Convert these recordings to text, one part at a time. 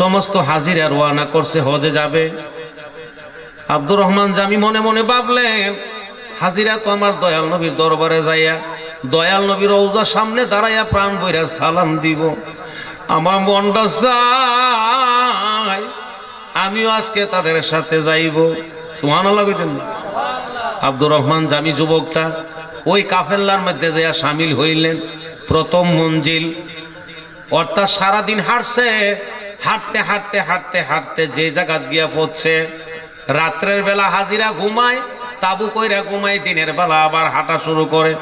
সমস্ত হাজিরা রোয়ানা করছে, হজে যাবে। আব্দুর রহমান জামি মনে মনে ভাবলেন, হাজিরা তো আমার দয়াল নবীর দরবারে যাইয়া, দয়াল নবীর রৌজার সামনে দাঁড়াইয়া প্রাণ বইরা সালাম দিব। আমার মনটা চায়, আমিও আজকে তাদের সাথে যাইব। সুহান কইতেন আব্দুর রহমান জামি যুবকটা, ওই কাফেল্লার মধ্যে যাইয়া সামিল হইলেন। প্রথম মঞ্জিল, অর্থাৎ সারাদিন হাঁটছে হাঁটতে হাঁটতে হাঁটতে হাঁটতে যে জায়গা গিয়া পড়ছে রাত্রের বেলা হাজিরা ঘুমায়, তাবু কইরা ঘুমায়, দিনের বেলা আবার হাঁটা শুরু করে।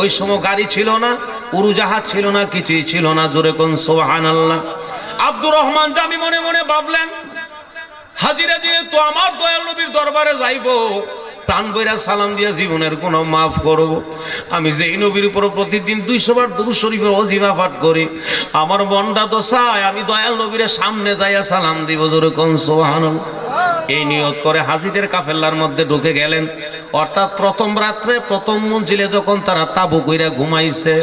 ওই সময় গাড়ি ছিল না, উড়োজাহাজ ছিল না, কিছুই ছিল না, জোরে কোন সোহান আল্লাহ আব্দুর রহমান জামি মনে মনে ভাবলেন, হাজিরা যেহেতু আমার দয়াল নবীর দরবারে যাইব প্রাণ বইরা সালাম দিয়া জীবনের কোন মাফ করব। আমি যেই নবীর উপর প্রতিদিন দুইশো বার দুরু শরীফের অজিবা পাঠ করি, আমার মনটা তো চায় আমি দয়াল নবীর সামনে যাইয়া সালাম দিব জোরে কোন সোহান এই নিয়ত করে হাজিদের কাফেল্লার মধ্যে ঢুকে গেলেন। অর্থাৎ প্রথম রাত্রে প্রথম মঞ্জিলে যখন তারা তাবু কইরা ঘুমাইছে,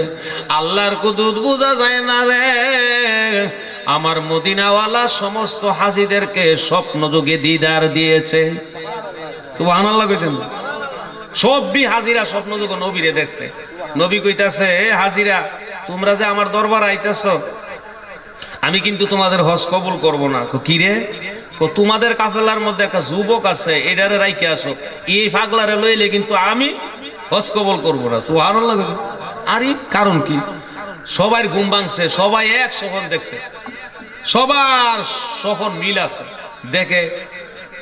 আল্লাহর কুদরত বোঝা যায় না রে, আমার মদিনাওয়ালা সমস্ত হাজিদেরকে স্বপ্ন যুগে দিদার দিয়েছে। সুবহানাল্লাহ কইতেন। সবই হাজিরা স্বপ্ন যুগে নবীরে দেখছে। নবী কইতাছে "এ হাজিরা তোমরা যে আমার দরবার আইতেছ আমি কিন্তু তোমাদের হজ কবুল করব না। কো, রে? তোমাদের কাফেলার মধ্যে একটা যুবক আছে এটারে রাইকে আসো। এই পাগলারে লইলে কিন্তু আমি হজ কবুল করব না। কইতেন। আরে কারণ কি? সবাই ঘুম ভাঙছে সবাই এক সখন দেখছে। সবার সখন মিল আছে। দেখে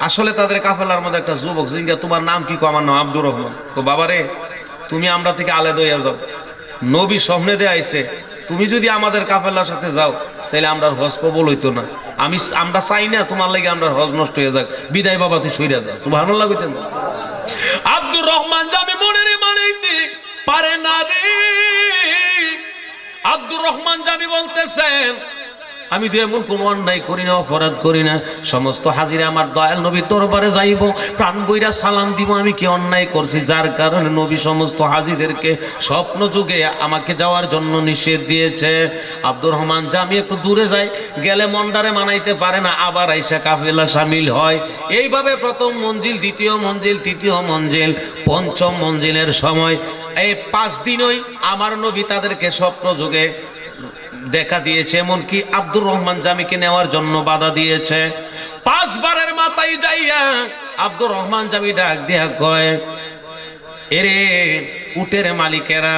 আসলে তাদের কাফেলার মধ্যে একটা যুবক জিঙ্গা, তোমার নাম কি? কো, আমার নাম আব্দুর রহমান। তো বাবা রে তুমি আমরা থেকে আলাদা হইয়া যাও। নবী স্বপ্নে দিয়ে আইছে, তুমি যদি আমাদের কাফেলার সাথে যাও তাহলে আমরা হজ কবল হইতো না। আমি আমরা চাই না তোমার লাগে আমরা হজ নষ্ট হয়ে যাক। বিদায় বাবা, তুই সইরা যা। সুবহানাল্লাহ কইতেন আব্দুর রহমান জামি মনে রে মানাইতে পারে না রে। আব্দুর রহমান জামি বলতেছেন আমি তো এমন কোনো অন্যায় করি না, অপরাধ করি না। সমস্ত হাজিরা আমার দয়াল নবীর দরবারে যাইব। প্রাণ বইরা সালাম দিব, আমি কি অন্যায় করছি? যার কারণে নবী সমস্ত হাজিদেরকে স্বপ্ন যুগে আমাকে যাওয়ার জন্য নিষেধ দিয়েছে। আব্দুর রহমান, যে আমি একটু দূরে যাই, গেলে মন্ডারে মানাইতে পারে না, আবার আইসা কাফেলা সামিল হয়। এইভাবে প্রথম মঞ্জিল, দ্বিতীয় মঞ্জিল, তৃতীয় মঞ্জিল, পঞ্চম মঞ্জিলের সময়। এই পাঁচ দিনই আমার নবী তাদেরকে স্বপ্ন যুগে দেখা দিয়েছে, এমনকি আব্দুর রহমান জামিকে নেওয়ার জন্য বাধা দিয়েছে। পাঁচবারের মাথায় যাইয়া আব্দুর রহমান জামি ডাক দিয়া কয়, এরে উটের মালিকেরা,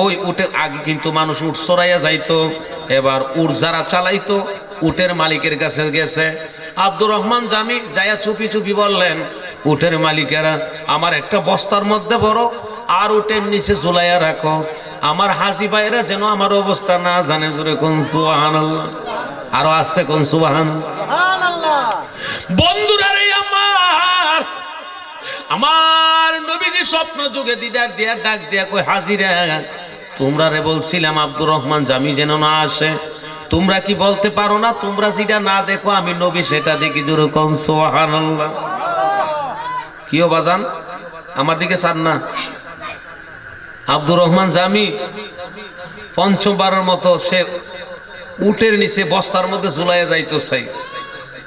ওই উটের আগে কিন্তু মানুষ উট সরাইয়া যাইতো, এবার উট যারা চালাইতো, উটের মালিকের কাছে গেছে। আব্দুর রহমান জামি যাইয়া চুপি চুপি বললেন, উটের মালিকেরা, আমার একটা বস্তার মধ্যে বড় আর উটের নিচে ঝুলাইয়া রাখো। আমার হাজি ভাইরা যেন আমার অবস্থা না জানে জোরে কোন সুবাহান আরও আসতে কোন সুবাহান বন্ধুরা রে আমার আমার নবীজি স্বপ্ন যুগে দিদার দিয়া ডাক দিয়া কই হাজিরা তোমরা রে বলছিলাম আব্দুর রহমান জামি যেন না আসে। তোমরা কি বলতে পারো না? তোমরা যেটা না দেখো আমি নবী সেটা দেখি জোরে কোন সুবহানাল্লাহ। কিও বাজান? আমার দিকে সার না। আব্দুর রহমান জামি পঞ্চমবারের মতো সে উটের নিচে বস্তার মধ্যে ঝুলাইয়া যাইতো চাই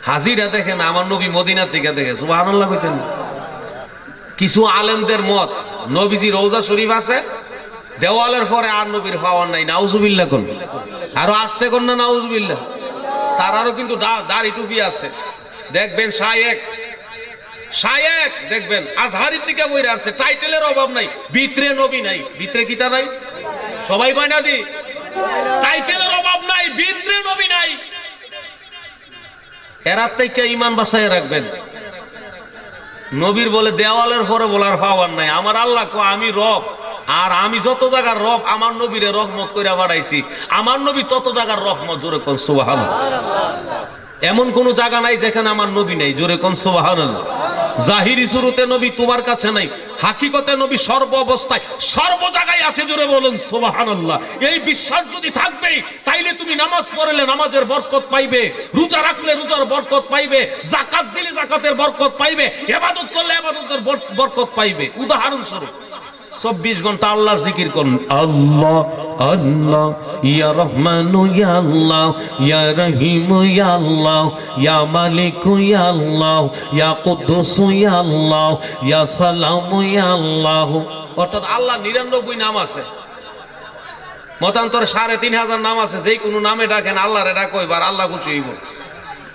হাজিরা দেখেন আমার নবী মদিনা থেকে দেখে কইতেন। কিছু আলেমদের মত, নবীজি রৌজা শরীফ আছে, দেওয়ালের পরে আর নবীর পাওয়ার নাই, নাউজুবিল্লাহ কোন। আরও আসতে কোন না, নাউজুবিল্লাহ? তার আরও কিন্তু দাড়ি টুপি আছে। দেখবেন শায়েক শায়েক, দেখবেন, আজহারির দিকে বইরে আসছে, টাইটেলের অভাব নাই, ভিতরে নবী নাই, ভিতরে কিতা নাই। সবাই কয় না দি। টাইটেলের অভাব নাই, ভিতরে নবী নাই। এরার থেকে ইমান বাসায় রাখবেন। নবীর বলে, দেওয়ালের পরে বলার পাওয়ার নাই। আমার আল্লাহ কো আমি রব, আর আমি যত জায়গার রব, আমার নবীরে রহমত কইরা বাড়াইছি। আমার নবী তত জায়গার রহমত, জোরে কোন সুবহান এমন কোন জায়গা নাই যেখানে আমার নবী নাই, জোরে কোন সুবহান জাহিরি শুরুতে নবী তোমার কাছে নাই, হাকিকতে নবী সর্ব অবস্থায়, সর্ব জায়গায় আছে জোরে বলুন, সুবহানাল্লাহ। এই বিশ্বাস যদি থাকবে, তাইলে তুমি নামাজ পড়লে নামাজের বরকত পাইবে, রোজা রাখলে রোজার বরকত পাইবে জাকাত দিলে জাকাতের বরকত পাইবে ইবাদত করলে ইবাদতের বর- বরকত পাইবে। উদাহরণ স্বরূপ চব্বিশ ঘণ্টা আল্লাহর জিকির করুন। আল্লাহ আল্লাহ ইয়া রহমান ইয়া আল্লাহ ইয়া রহিম ইয়া আল্লাহ ইয়া মালিক ইয়া আল্লাহ ইয়া কুদ্দুস ইয়া আল্লাহ ইয়া সালাম ইয়া আল্লাহ। অর্থাৎ আল্লাহ নিরানব্বই নাম আছে। মতান্তরে সাড়ে তিন হাজার নাম আছে। যেই কোনো নামে ডাকেন আল্লাহরে ডাকো এবার আল্লাহ খুশি হইব।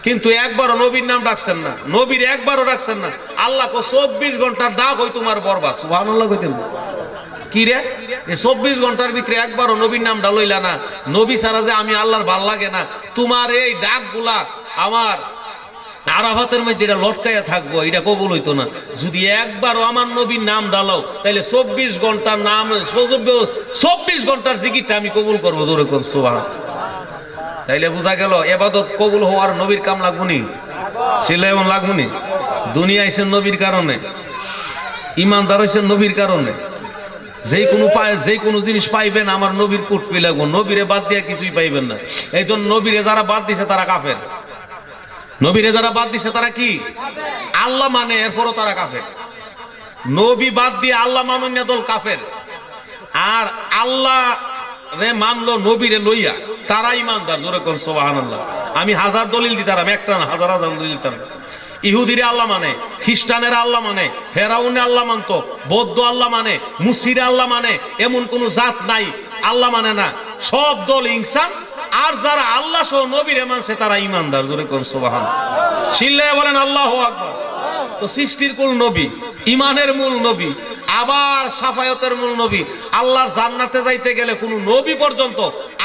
কিন্তু একবারও নবীর নাম ডাকছেন না। নবীর একবারও ডাকছেন না। আল্লাহ কো চব্বিশ ঘণ্টার ডাক হই তোমার বরবাদ। সুহান আল্লাহ কইতেন। কি রে? চব্বিশ ঘণ্টার ভিতরে একবারও নবীর নামটা লইলা না। নবী ছাড়া যে আমি আল্লাহর ভালো লাগে না। তোমার এই ডাকগুলা আমার আরাফাতের মধ্যে এটা লটকাইয়া থাকব, এটা কবুল হইতো না। যদি একবারও আমার নবীর নাম ডালাও তাহলে চব্বিশ ঘণ্টার নাম চব্বিশ ঘণ্টার জিকিরটা আমি কবুল করব, জোরে কোন সোভা তাইলে বোঝা গেল, এবাদত কবুল হওয়ার নবীর কাম লাগবনি ছিল এমন লাগবনি দুনিয়া আইসেন নবীর কারণে, ইমানদার হয়েছেন নবীর কারণে। যেই কোনো পায় যে কোনো জিনিস পাইবেন, আমার নবীর কুটপি লাগবো নবীরে বাদ দিয়ে কিছুই পাইবেন না। এই জন্য নবীরে যারা বাদ দিছে তারা কাফের। নবীরে যারা বাদ দিছে তারা কি? আল্লাহ মানে এরপরও তারা কাফের। নবী বাদ দিয়ে আল্লাহ মানন্য দল কাফের। আর আল্লাহ রে মানলো, নবীরে লইয়া। তারা ইমানদার, জোরে সোবাহান আল্লাহ আমি হাজার দলিল দিতাম, একটা না, হাজার হাজার দলিল দিতাম। ইহুদিরে আল্লাহ মানে খ্রিস্টানের আল্লাহ মানে ফেরাউনে আল্লাহ মানতো, বৌদ্ধ আল্লাহ মানে মুসিরে আল্লাহ মানে এমন কোন জাত নাই, আল্লাহ মানে না। সব দল ইনসান, আর যারা আল্লাহ সহ নবীরে মানছে তারা ইমানদার, জোরে কোন সোবাহান। শিল্লায় বলেন, আল্লাহ আকবার। তো সৃষ্টির কুল নবী? ইমানের মূল নবী, আবার সাফায়তের মূল নবী, আল্লাহর জান্নাতে যাইতে গেলে কোনো নবী পর্যন্ত,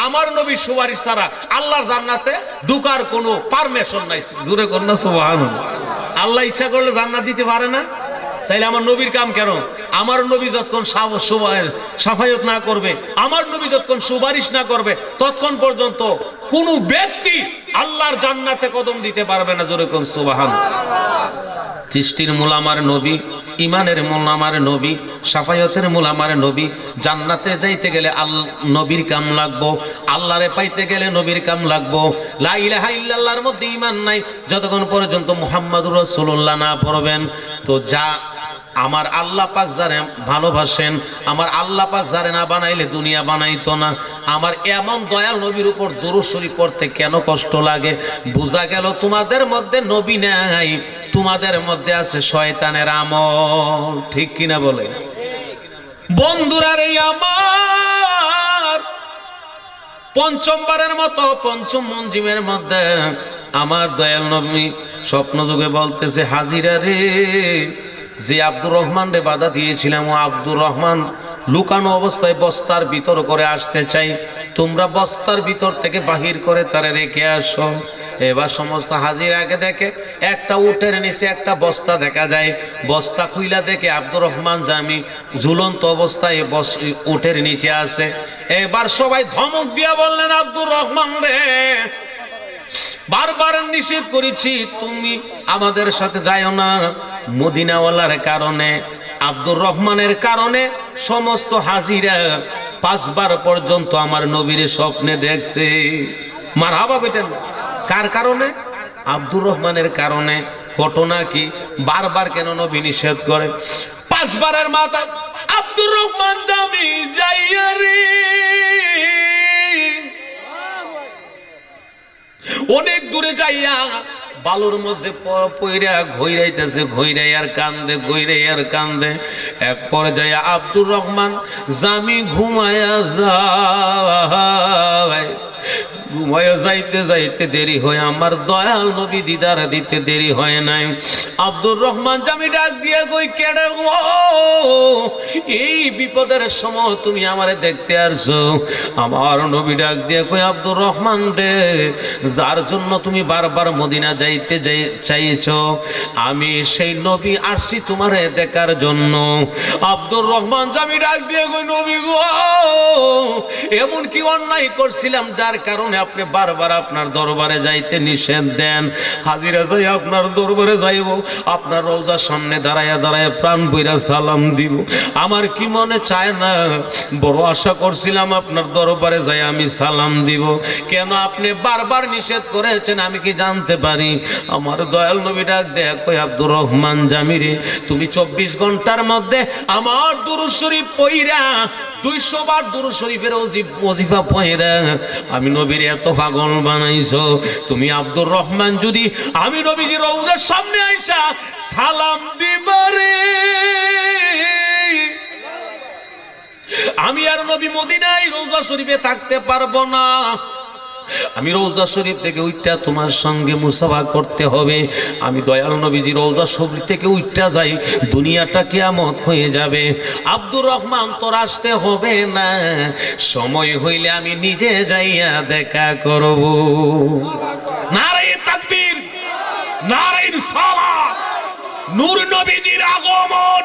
আমার নবীর সুপারিশ ছাড়া আল্লাহর জান্নাতে ঢুকার কোনো পারমিশন নাই জুড়ে কন্যা সুবহান আল্লাহ ইচ্ছা করলে জান্নাত দিতে পারে না? তাইলে আমার নবীর কাম কেন? আমার নবী যতক্ষণ সাফ- সুবা- সাফায়ত না করবে, আমার নবী যতক্ষণ সুপারিশ না করবে, ততক্ষণ পর্যন্ত কোন ব্যক্তি আল্লাহর জান্নাতে কদম দিতে পারবে না জোরে কোন সুবাহান। সৃষ্টির মূল আমার নবী ইমানের মূল আমার নবী সাফায়তের মূল আমার নবী, জান্নাতে যাইতে গেলে আল নবীর কাম লাগবো, আল্লাহরে পাইতে গেলে নবীর কাম লাগবো। লা ইলাহা ইল্লাল্লাহর মধ্যে ইমান নাই, যতক্ষণ পর্যন্ত মুহাম্মাদুর রাসূলুল্লাহ না পড়বেন। তো যা আমার আল্লাহ পাক যারে ভালোবাসেন, আমার আল্লাহ পাক যারে না বানাইলে দুনিয়া বানাইতো না। আমার এমন দয়াল নবীর উপর দরুশরী পড়তে কেন কষ্ট লাগে? বোঝা গেল তোমাদের মধ্যে নবী নাই, তোমাদের মধ্যে আছে শয়তানের আমল। ঠিক কিনা বলে? বন্ধুরা রে আমার পঞ্চমবারের মতো, পঞ্চম মঞ্জিমের মধ্যে আমার দয়াল নবী স্বপ্ন যুগে বলতেছে, হাজিরা রে যে আব্দুর রহমান রে বাধা দিয়েছিলাম, ও আব্দুর রহমান লুকানো অবস্থায় বস্তার ভিতর করে আসতে চাই। তোমরা বস্তার ভিতর থেকে বাহির করে তারা রেখে আসো। এবার সমস্ত হাজির আগে দেখে একটা উটের নিচে একটা বস্তা দেখা যায়। বস্তা খুইলা দেখে আব্দুর রহমান জামি ঝুলন্ত অবস্থায় বস উটের নিচে আছে। এবার সবাই ধমক দিয়া বললেন, আব্দুর রহমান রে বারবার নিষেধ করেছি, তুমি আমাদের সাথে যাইও না। মদিনাওয়ালার কারণে, আব্দুর রহমানের কারণে সমস্ত হাজিরা পাঁচবার পর্যন্ত আমার নবীর স্বপ্নে দেখছে। মার হাবা কইতেন কার কারণে? আব্দুর রহমানের কারণে। ঘটনা কি? বারবার কেন নবী নিষেধ করে? পাঁচবারের মাথা আব্দুর রহমান জামি যাইয়া রে। অনেক দূরে যাইয়া বালুর মধ্যে পইরা ঘইরাইতেছে, ঘইরাই আর কান্দে, ঘইরাই আর কান্দে। এক পর্যায়ে আব্দুর রহমান, জামি ঘুমায়া যায় ঘুমায়া যাইতে যাইতে দেরি হয়। আমার দয়াল নবী দিদার দিতে দেরি হয় নাই। আব্দুর রহমান জামি ডাক দিয়ে কই, কেডে এই বিপদের সময় তুমি আমারে দেখতে আসছো? আমার নবী ডাক দিয়ে কই, আব্দুর রহমান রে, যার জন্য তুমি বারবার মদিনা যাইতে যাই, চাইছো, আমি সেই নবী আসছি তোমারে দেখার জন্য। আব্দুর রহমান জামি ডাক দিয়ে কই, নবী গো এমন কি অন্যায় করছিলাম যার কারণে আপনি বারবার আপনার দরবারে যাইতে নিষেধ দেন। হাজিরা যাই আপনার দরবারে যাইব, আপনার রোজার সামনে দাঁড়াইয়া দাঁড়াইয়া প্রাণ বইরা সালাম দিব। আমার কি মনে চায় না? বড় আশা করছিলাম আপনার দরবারে যাই আমি সালাম দিব। কেন আপনি বারবার নিষেধ করেছেন আমি কি জানতে পারি? আমার দয়াল নবী ডাক দেখ আব্দুর রহমান জামিরে, তুমি চব্বিশ ঘণ্টার মধ্যে আমার দুরুদ শরীফ পইরা দুইশো বার দুরু শরীফের ওজি- ওজিফা পয়রা আমি নবীর এত পাগল বানাইছো। তুমি আব্দুর রহমান যদি আমি নবীজি রৌজার সামনে আইসা সালাম দিবারে আমি আর নবী মদিনায় রোজা শরীফে থাকতে পারব না। আমি রৌজা শরীফ থেকে উইটটা তোমার সঙ্গে মুসাফা করতে হবে। আমি দয়াল নবীজি রৌজা শরীফ থেকে উইটটা যাই, দুনিয়াটা কেয়ামত হয়ে যাবে। আব্দুর রহমান তোর আসতে হবে না, সময় হইলে আমি নিজে যাইয়া দেখা করব। নারাই তাকবীর নারাই সালা নূর নবীজির আগমন।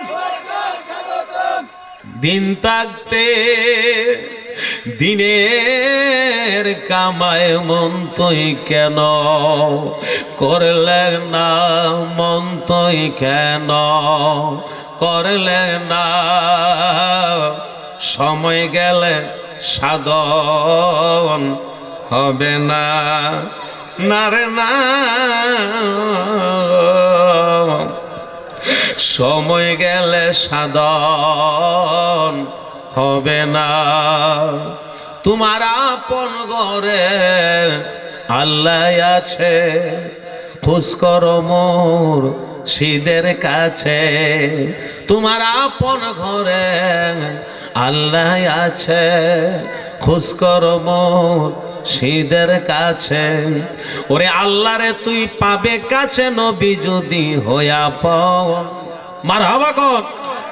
দিন থাকতে দিনের কামায় মন তুই কেন? করলে না মন তুই কেন? করলে না সময় গেলে সাধন হবে না। নারে না। সময় গেলে সাধন হবে না। তোমার আপন ঘরে আল্লাহ আছে, খোঁজ করো মোর সিদের কাছে। তোমার আপন ঘরে আল্লাহ আছে, খোঁজ করো মোর সিদের কাছে। ওরে আল্লাহরে তুই পাবে কাছে নবী যদি হইয়া পাও মার হবা কর।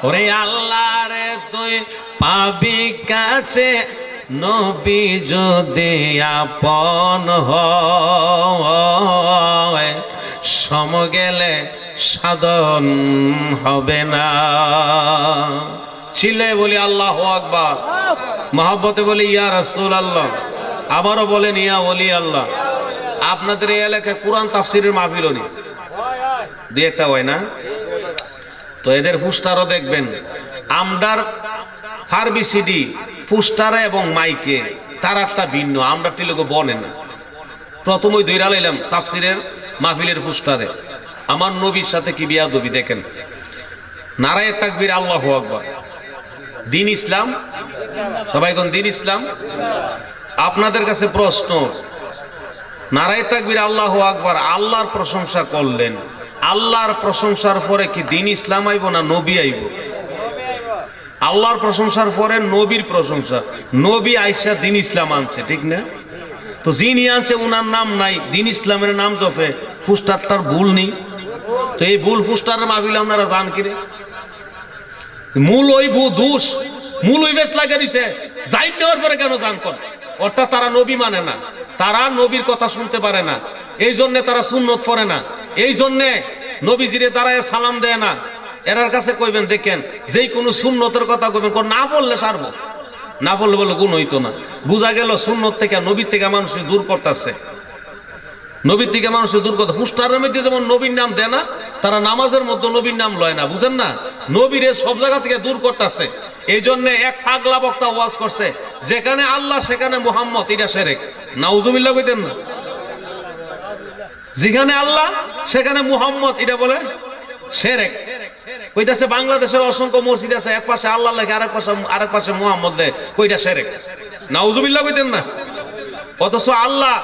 ওরে আল্লাহরে তুই পাবি কাছে নবী যদি আপন হয়, সম গেলে সাধন হবে না। ছিলে বলি আল্লাহ আকবার। মহাব্বতে বলি, ইয়া রাসূল আল্লাহ আবারও বলেন, ইয়া বলি আল্লাহ। আপনাদের এই এলাকায় কোরআন তাফসিরের মাহফিল দিয়ে একটা হয় না? তো এদের পুস্টারও দেখবেন আমডার ফার্বিসিডি পুস্টারে এবং মাইকে, তার একটা ভিন্ন, আমরা লোক বনে না। প্রথম ওই দৈরা লাইলাম তাফসিরের মাহফিলের পুস্টারে আমার নবীর সাথে কি বিয়া দবি দেখেন? নারায় তাকবীর, আল্লাহ আকবার। দিন ইসলাম? সবাই কোন দিন ইসলাম? আপনাদের কাছে প্রশ্ন, নারায় তাকবীর, আল্লাহ আকবার, আল্লাহর প্রশংসা করলেন, আল্লাহর প্রশংসার পরে কি দিন ইসলাম আইব না নবী আইব? আল্লাহর প্রশংসার পরে নবীর প্রশংসা। নবী আইসা দিন ইসলাম আনছে, ঠিক না? তো যিনি আনছে, উনার নাম নাই, দিন ইসলামের নাম জপে। ফুস্টারটার ভুল নেই। তো এই ভুল ফুস্টারের মাহবিল আপনারা জান কিরে? মূল ওই ভু দোষ, মূল ওই বেশ লাগে দিছে। জাইন নেওয়ার পরে কেন জান কর অর্থাৎ তারা নবী মানে না। তারা নবীর কথা শুনতে পারে না। এই জন্য তারা সুন্নত পড়ে না। এই জন্যে নবীজিরে দাঁড়ায় সালাম দেয় না। এরার কাছে কইবেন, দেখেন যেই কোনো সুন্নতের কথা কইবেন কোন না বললে সারবো। না বললে বলে গুণ হইতো না। বুঝা গেল সুন্নত থেকে নবীর থেকে মানুষ দূর করতেছে। নবীর থেকে মানুষের দূর কথা হুস্টারের মধ্যে যেমন নবীর নাম দেয় না, তারা নামাজের মধ্যে নবীর নাম লয় না, বুঝেন না? নবীরে সব জায়গা থেকে দূর করতেছে। এই জন্য এক ফাগলা বক্তা ওয়াজ করছে, যেখানে আল্লাহ, সেখানে মোহাম্মদ, এটা সেরেক। নাউজুবিল্লাহ কইতেন না? যেখানে আল্লাহ, সেখানে মুহাম্মদ, এটা বলে সেরেক। কইতাছে বাংলাদেশের অসংখ্য মসজিদ আছে, এক পাশে আল্লাহ লেখে, আরেক পাশে আরেক পাশে মুহাম্মদ কইটা সেরেক? কইতেন না। অথচ আল্লাহ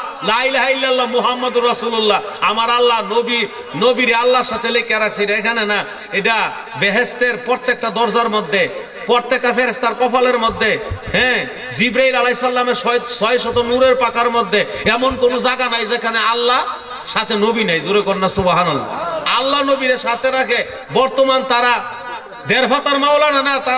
মুহাম্মদ রাসূলুল্লাহ। আমার আল্লাহ নবী, নবীর আল্লাহর সাথে লেখা রাখছে এখানে না। এটা বেহেস্তের প্রত্যেকটা দরজার মধ্যে, প্রত্যেকটা ফেরেস্তার কপালের মধ্যে হ্যাঁ জিব্রাইল আলাইসাল্লামের ছয় শত নূরের পাকার মধ্যে, এমন কোন জায়গা নাই যেখানে আল্লাহ সাথে নবী নেই, জোরে কন্যা সুবাহান আল্লাহ নবীরে সাথে রাখে, বর্তমান তারা দেড় ভাতার মাওলানা না, তারা